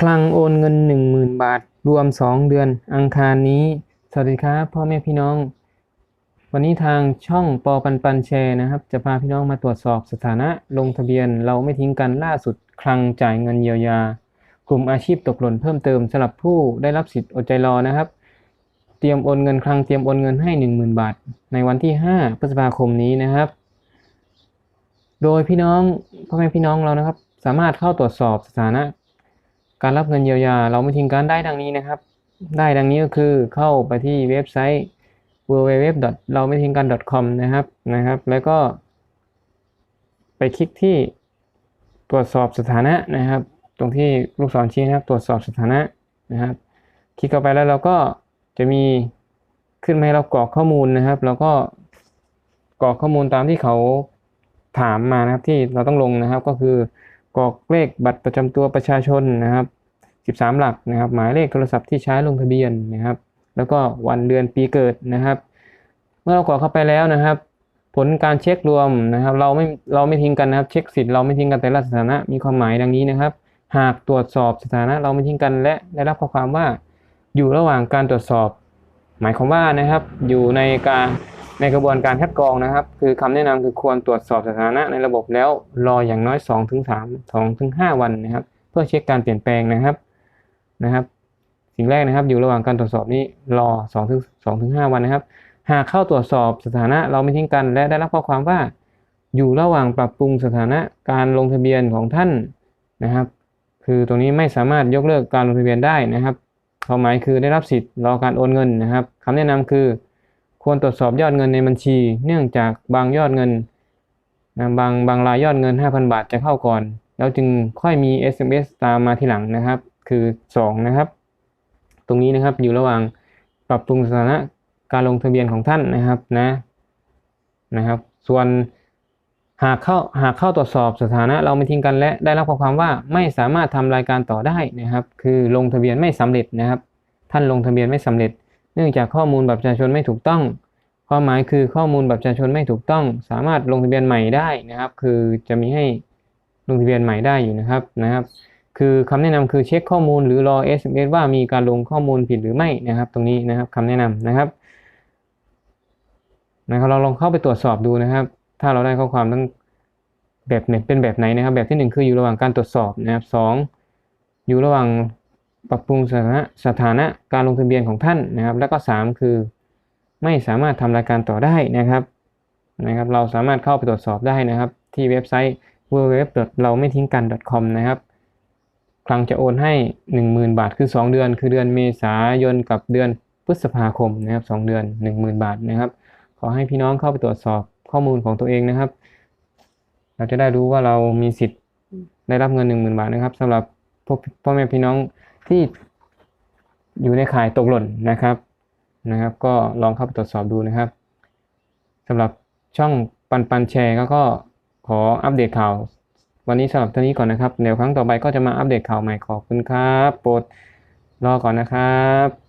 คลังโอนเงิน 10,000 บาท รวม 2 เดือน อังคารนี้ สวัสดีครับพ่อแม่พี่น้อง วันนี้ทางช่องปอปันปันแชร์นะครับ จะพาพี่น้องมาตรวจสอบสถานะลงทะเบียน เราไม่ทิ้งกันล่าสุด คลังจ่ายเงินเยียวยา กลุ่มอาชีพตกหล่นเพิ่มเติมสำหรับผู้ได้รับสิทธิ์อดใจรอนะครับ เตรียมโอนเงินคลังเตรียมโอนเงินให้ 10,000 บาท ในวันที่ 5 พฤษภาคมนี้นะครับ โดยพี่น้องพ่อแม่พี่น้องเรานะครับ สามารถเข้าตรวจสอบสถานะ การรับเงินเยียวยา เราไม่ทิ้งกันได้ดังนี้นะครับ ได้ดังนี้ก็คือเข้าไปที่เว็บไซต์ www เราไม่ทิ้งกัน .com นะครับนะครับ แล้วก็ ไปคลิกที่ตรวจสอบสถานะนะครับ ตรงที่ลูกศรชี้นะครับ ตรวจสอบสถานะนะครับ คลิกเข้าไปแล้วเราก็จะมีขึ้นมาให้เรากรอกข้อมูลนะครับ แล้วก็กรอกข้อมูลตามที่เขาถามมานะครับที่เราต้องลงนะครับก็คือ กรอกเลขบัตรประจำตัวประชาชนนะครับ 13 หลักนะครับ หมายเลขโทรศัพท์ที่ใช้ลงทะเบียนนะครับ แล้วก็วันเดือนปีเกิดนะครับ เมื่อเรากรอกเข้าไปแล้วนะครับ ผลการเช็ครวมนะครับ เราไม่เราไม่ทิ้งกันนะครับ เช็คสิทธิ์เราไม่ทิ้งกันแต่ละสถานะมีความหมายดังนี้นะครับ หากตรวจสอบสถานะเราไม่ทิ้งกันและได้รับข้อความว่าอยู่ระหว่างการตรวจสอบ หมายความว่านะครับ อยู่ในการ ในกระบวนการคัดกรองนะครับ คือคำแนะนำคือควรตรวจสอบสถานะในระบบแล้วรออย่างน้อย 2-3ถึง2ถึง5วันนะครับ เพื่อเช็คการเปลี่ยนแปลงนะครับนะครับ สิ่งแรกนะครับอยู่ระหว่างการตรวจสอบนี้รอ2ถึง2ถึง5วันนะครับ หากเข้าตรวจสอบสถานะเราไม่ทิ้งกัน และได้รับข้อความว่า อยู่ระหว่างปรับปรุงสถานะการลงทะเบียนของท่านนะครับ คือตรงนี้ไม่สามารถยกเลิกการลงทะเบียนได้นะครับความหมายคือได้รับสิทธิ์รอการโอนเงินนะครับคำแนะนำคือ ควรตรวจสอบยอดเงินในบัญชี เนื่องจากบางยอดเงินนะบางบางรายยอดเงิน 5,000 บาทจะเข้าก่อน แล้วจึงค่อยมี SMS ตามมาทีหลังนะครับ คือ 2 นะครับ ตรงนี้นะครับอยู่ระหว่างปรับปรุงสถานะการลงทะเบียนของท่านนะครับนะนะครับ ส่วนหากเข้าหากเข้าตรวจสอบสถานะเราไม่ทิ้งกันและได้รับข้อความว่าไม่สามารถทำรายการต่อได้นะครับ คือลงทะเบียนไม่สำเร็จนะครับ ท่านลงทะเบียนไม่สำเร็จ เนื่องจากข้อมูลบัตรประชาชนไม่ถูกต้อง ความหมายคือข้อมูลบัตรประชาชนไม่ถูกต้อง สามารถลงทะเบียนใหม่ได้นะครับ คือจะมีให้ลงทะเบียนใหม่ได้อยู่นะครับนะครับ คือคำแนะนำคือเช็คข้อมูลหรือรอ SMS ว่ามีการลงข้อมูลผิดหรือไม่นะครับ ตรงนี้นะครับคำแนะนำนะครับนะครับ เราลองเข้าไปตรวจสอบดูนะครับ ถ้าเราได้ข้อความทั้งแบบเนี่ยเป็นแบบไหนนะครับ แบบที่หนึ่งคืออยู่ระหว่างการตรวจสอบนะครับสองอยู่ระหว่างปรับปรุงสถานะสถานะการลงทะเบียนของท่านนะครับ แล้วก็สามคือ ไม่สามารถทำรายการต่อได้นะครับนะครับ เราสามารถเข้าไปตรวจสอบได้นะครับ ที่เว็บไซต์ www เราไม่ทิ้งกัน .com นะครับครั้งจะโอนให้ 10,000 บาทคือ 2 เดือน คือเดือนเมษายนกับเดือนพฤษภาคมนะครับ2เดือน 10,000 บาทนะครับ ขอให้พี่น้องเข้าไปตรวจสอบข้อมูลของตัวเองนะครับ เราจะได้รู้ว่าเรามีสิทธิ์ได้รับเงิน 10,000 บาทนะครับสำหรับพวกพ่อแม่พี่น้องที่อยู่ในข่ายตกหล่นนะครับ นะครับ ก็ลองเข้าไปตรวจสอบดูนะครับสำหรับช่องปันปันแชร์ก็ขออัปเดตข่าว วันนี้สำหรับเท่านี้ก่อนนะครับเดี๋ยวครั้งต่อไปก็จะมาอัปเดตข่าวใหม่ขอบคุณครับ โปรดรอก่อนนะครับ